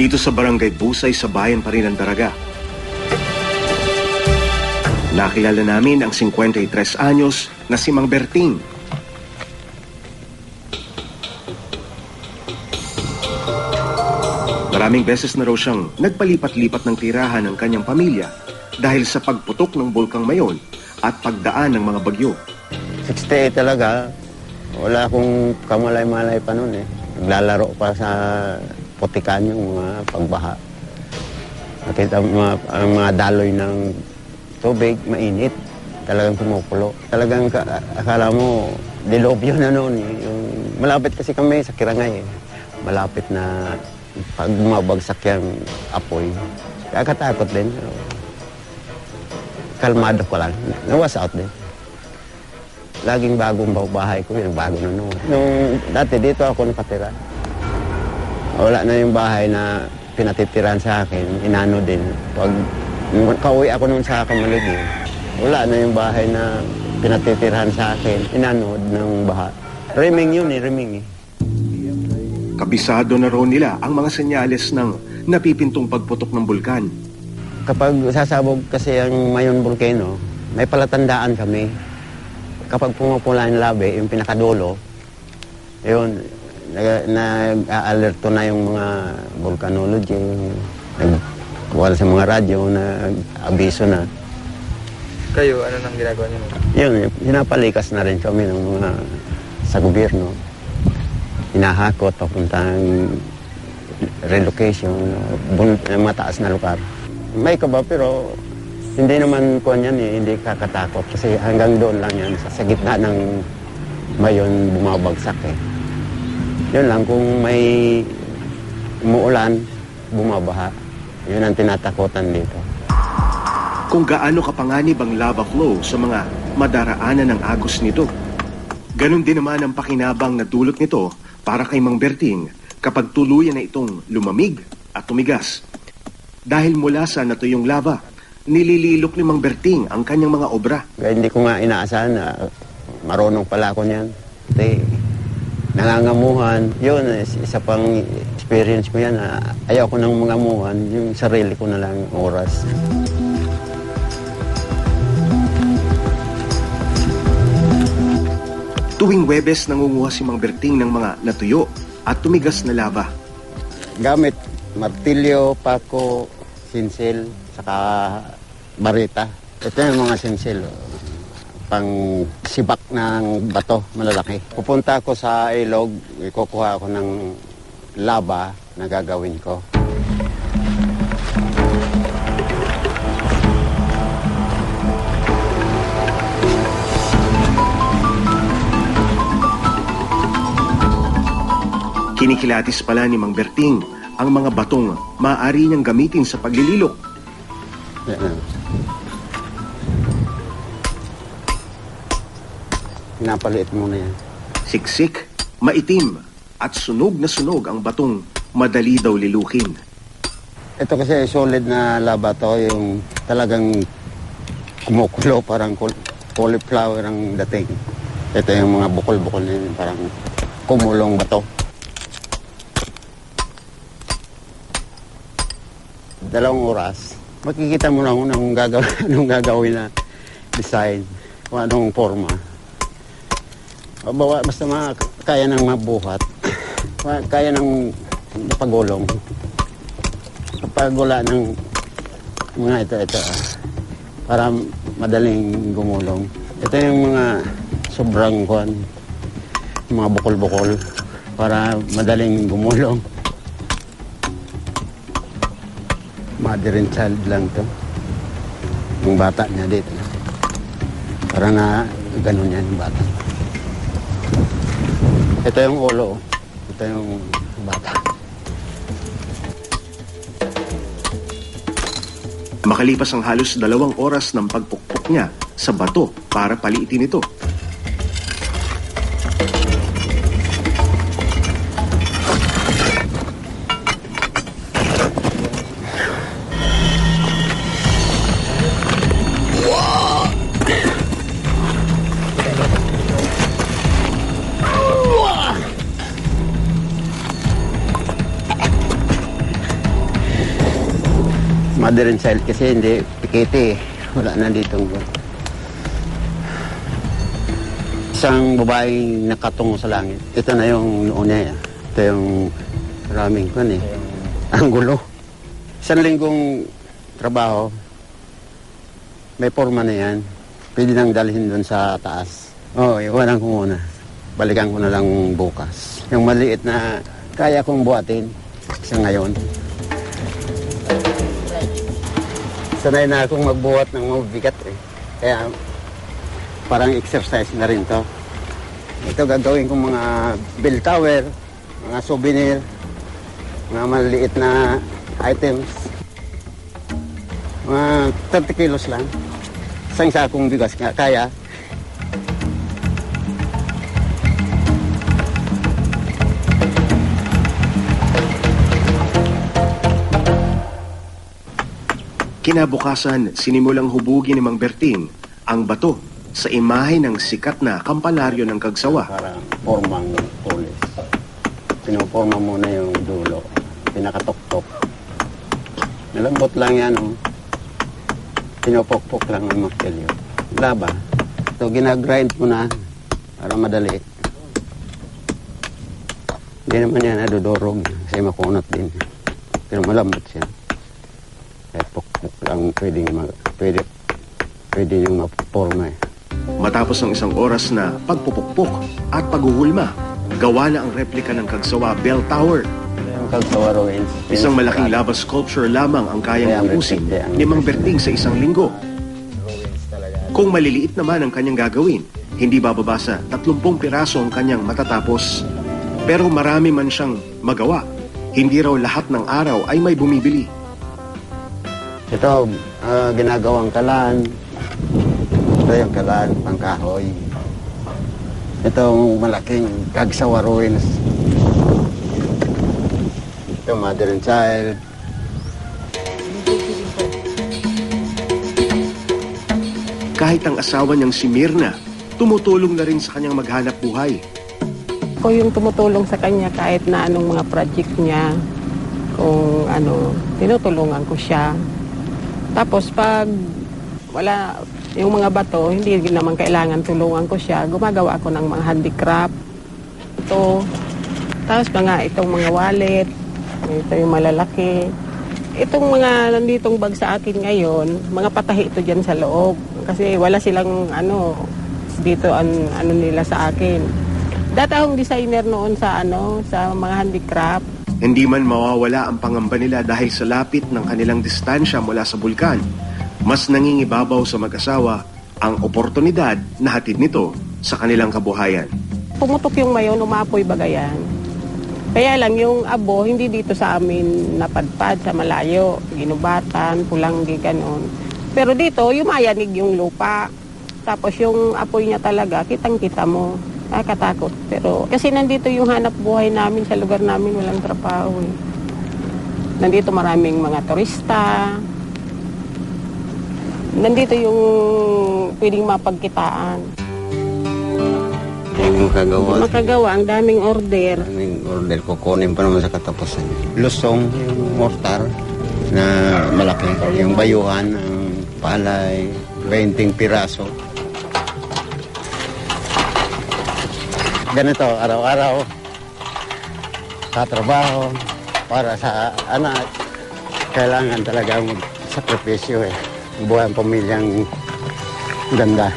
Dito sa Barangay Busay sa bayan pa rin ng Daraga. Nakilala namin ang 53 anyos na si Mang Berting. Maraming beses na raw siyang nagpalipat-lipat ng tirahan ng kanyang pamilya dahil sa pagputok ng bulkang mayon at pagdaan ng mga bagyo. 68 talaga. Wala akong kamalay-malay pa noon eh. Naglalaro pa sa putikan yung mga pagbaha. Nakita mo mga, ang mga daloy ng tubig, mainit. Talagang kumukulo. Talagang ka, akala mo, dilobyo na noon. eh. Yung, malapit kasi kami sa Kirangay eh. Malapit na pag bumabagsak yung apoy. Kakatakot din. Pero kalmado ko lang. Nawas out din. Laging bagong bahay ko, yung bago na noon. Nung dati dito ako nakatira. Wala na yung bahay na pinatitiran sa akin, inano din. Pag kauwi ako noon sa Kamaligi, wala na yung bahay na pinatitirahan sa akin, inanod ng baha. Riming yun eh, riming eh. Kabisado na raw nila ang mga senyales ng napipintong pagputok ng bulkan. Kapag sasabog kasi ang Mayon Volcano, may palatandaan kami. Kapag pumupula yung labi, yung pinakadulo, yun, nag- nag-alerto na yung mga volcanology, nagkuwal sa mga radyo, nag-abiso na. Kayo, ano nang ginagawa niyo? Yun, hinapalikas na rin kami ng mga sa gobyerno. Hinahakot papuntang relocation, bun, mataas na lugar. May kaba pero hindi naman ko yan eh, hindi kakatakot kasi hanggang doon lang yan sa, sa gitna ng mayon bumabagsak eh. Yun lang kung may umuulan, bumabaha. Yun ang tinatakutan dito. Kung gaano kapanganib ang lava flow sa mga madaraanan ng agos nito. Ganon din naman ang pakinabang na dulot nito para kay Mang Berting kapag tuluyan na itong lumamig at tumigas. Dahil mula sa natuyong lava, nilililok ni Mang Berting ang kanyang mga obra. Kaya hindi ko nga inaasahan na marunong pala ako niyan. Kasi nangangamuhan, yun, is- isa pang experience ko yan. Ayaw ko nang mangamuhan, yung sarili ko na lang oras. Tuwing Webes nangunguha si Mang Berting ng mga natuyo at tumigas na lava. Gamit martilyo, pako, sinsil, saka barita. Ito yung mga sinsil. Pang sibak ng bato, malalaki. Pupunta ako sa ilog, ikukuha ako ng laba na gagawin ko. Kinikilatis pala ni Mang Berting ang mga batong maaari niyang gamitin sa paglililok. Yan Pinapaliit muna yan. Siksik, maitim, at sunog na sunog ang batong madali daw lilukin. Ito kasi solid na laba to, yung talagang kumukulo, parang cauliflower ang dating. Ito yung mga bukol-bukol na yun, parang kumulong bato. Dalawang oras, makikita mo na kung anong gagawin, anong gagawin na design, kung anong forma. Bawa, basta ma, kaya ng mabuhat, kaya ng pagulong kapag wala ng mga ito, ito, ah, para madaling gumulong. Ito yung mga sobrang kwan, mga bukol-bukol, para madaling gumulong. Mother and child lang to. Yung bata niya dito. Para na ganun yan yung bata. Ito yung ulo. oh. Ito yung bata. Makalipas ang halos dalawang oras ng pagpukpok niya sa bato para paliitin ito. Mother and child kasi hindi pikete. Wala na dito. Isang babaeng nakatungo sa langit. Ito na yung noon niya. Ito yung maraming kun eh. Ang gulo. Isang linggong trabaho, may forma na yan. Pwede nang dalhin doon sa taas. Oo, oh, iwanan ko muna. Balikan ko na lang bukas. Yung maliit na kaya kong buhatin sa ngayon. Sanay na akong magbuhat ng mabigat eh. Kaya parang exercise na rin to. Ito gagawin kong mga bell tower, mga souvenir, mga maliit na items. Mga 30 kilos lang. Isang sakong bigas nga kaya. Kinabukasan, sinimulang hubugin ni Mang Berting ang bato sa imahe ng sikat na kampalaryo ng Kagsawa. Parang formang tulis. Pinuporma muna yung dulo. Pinakatok-tok. Malambot lang yan. Oh. Pinupok-pok lang ang martilyo. Laba. So, ginagrind mo na para madali. Hindi naman yan nadudurog kasi makunat din. Pero malambot siya. Kaya pok-pok lang pwede, mag, pwede, pwede yung maporma eh. Matapos ang isang oras na pagpupukpok at paghuhulma, gawa na ang replika ng Kagsawa Bell Tower. Isang malaking lava sculpture lamang ang kayang ubusin ni Mang Berting sa isang linggo. Kung maliliit naman ang kanyang gagawin, hindi bababa sa 30 piraso ang kanyang matatapos. Pero marami man siyang magawa. Hindi raw lahat ng araw ay may bumibili. Ito, ah, ginagawang kalan. Ito yung kalan, pangkahoy. Itong malaking Kagsawa Ruins. Ito, Mother and Child. Kahit ang asawa niyang si Mirna, tumutulong na rin sa kanyang maghanap buhay. Ako yung tumutulong sa kanya kahit na anong mga project niya. Kung ano, tinutulungan ko siya. Tapos pag wala yung mga bato, hindi naman kailangan tulungan ko siya. Gumagawa ako ng mga handicraft. Ito. Tapos mga itong mga wallet. Ito yung malalaki. Itong mga nanditong bag sa akin ngayon, mga patahi ito dyan sa loob. Kasi wala silang ano, dito an, ano nila sa akin. Dati akong designer noon sa ano, sa mga handicraft. Hindi man mawawala ang pangamba nila dahil sa lapit ng kanilang distansya mula sa bulkan. Mas nangingibabaw sa mag-asawa ang oportunidad na hatid nito sa kanilang kabuhayan. Pumutok yung mayon, umapoy bagayan. Kaya lang yung abo, hindi dito sa amin napadpad sa malayo. Ginubatan, pulanggi, ganon. Pero dito, yumayanig yung lupa. Tapos yung apoy niya talaga, kitang-kita mo. Ay, katakot. Pero kasi nandito yung hanap buhay namin sa lugar namin, walang trabaho. Eh. Nandito maraming mga turista. Nandito yung pwedeng mapagkitaan. Yung makagawa. Makagawa, ang daming order. Ang order ko, kunin pa naman sa katapusan. Lusong, yung mortar na malaki. Yung bayuhan ng palay, 20 piraso. Ganito, araw-araw, sa trabaho, para sa anak, kailangan talaga mag-sakripisyo eh. Buhay ang pamilyang ganda.